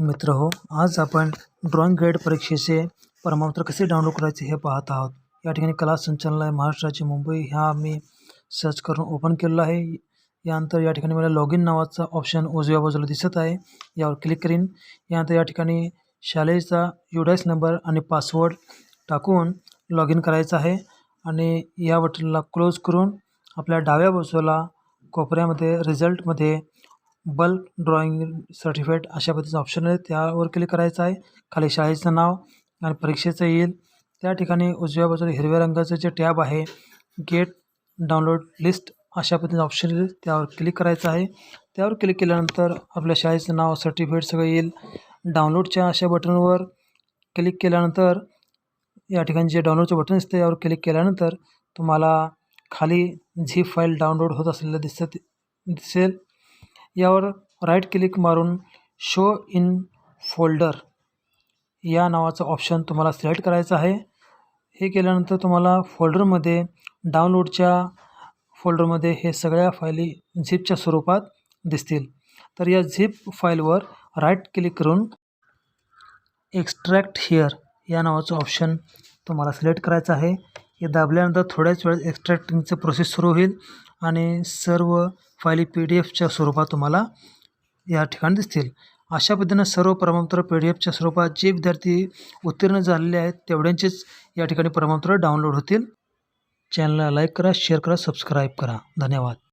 मित्र हो आज आपण ड्रॉइंग गाईड परीक्षेचे प्रमाणपत्र कसे डाउनलोड करायचे हे पाहत आहोत. या ठिकाणी कला संचालनालय महाराष्ट्राची मुंबई ह्या मी सर्च करून ओपन केलेला आहे. यानंतर या ठिकाणी मला लॉग इन नावाचा ऑप्शन उजव्या बाजूला दिसत आहे. यावर क्लिक करीन. यानंतर या ठिकाणी शालेचा युडायस नंबर आणि पासवर्ड टाकून लॉग इन करायचं आहे आणि या बटनला क्लोज करून आपल्या डाव्या बाजूला कोपऱ्यामध्ये रिझल्टमध्ये बल्क ड्रॉईंग सर्टिफिकेट अशा पद्धतीचं ऑप्शन आहे. त्यावर क्लिक करायचं आहे. खाली शाळेचं नाव आणि परीक्षेचं येईल. त्या ठिकाणी उजव्या बाजूला हिरव्या रंगाचं जे टॅब आहे गेट डाउनलोड लिस्ट अशा पद्धतीचं ऑप्शन येईल त्यावर क्लिक करायचं आहे. त्यावर क्लिक केल्यानंतर आपल्या शाळेचं नाव सर्टिफिकेट सगळं येईल. डाउनलोडच्या अशा बटनवर क्लिक केल्यानंतर या ठिकाणी जे डाउनलोडचं बटन दिसतं यावर क्लिक केल्यानंतर तुम्हाला खाली झी फाईल डाउनलोड होत असलेलं दिसत दिसेल यावर राईट क्लिक मारून शो इन फोल्डर या नावाचं ऑप्शन तुम्हाला सिलेक्ट करायचं आहे. हे केल्यानंतर तुम्हाला फोल्डरमध्ये डाउनलोडच्या फोल्डरमध्ये हे सगळ्या फायली झिपच्या स्वरूपात दिसतील. तर या झिप फाईलवर राईट क्लिक करून एक्स्ट्रॅक्ट हिअर या नावाचं ऑप्शन तुम्हाला सिलेक्ट करायचं आहे. हे दाबल्यानंतर थोड्याच वेळात एक्स्ट्रॅक्टिंगचं प्रोसेस सुरू होईल आणि सर्व फायली पी डी एफच्या स्वरूपात तुम्हाला या ठिकाणी दिसतील. अशा पद्धतीनं सर्व प्रमाणपत्र पी डी एफच्या स्वरूपात जे विद्यार्थी उत्तीर्ण झालेले आहेत तेवढ्यांचेच या ठिकाणी प्रमाणपत्र डाउनलोड होतील. चॅनलला लाईक करा शेअर करा सबस्क्राईब करा. धन्यवाद.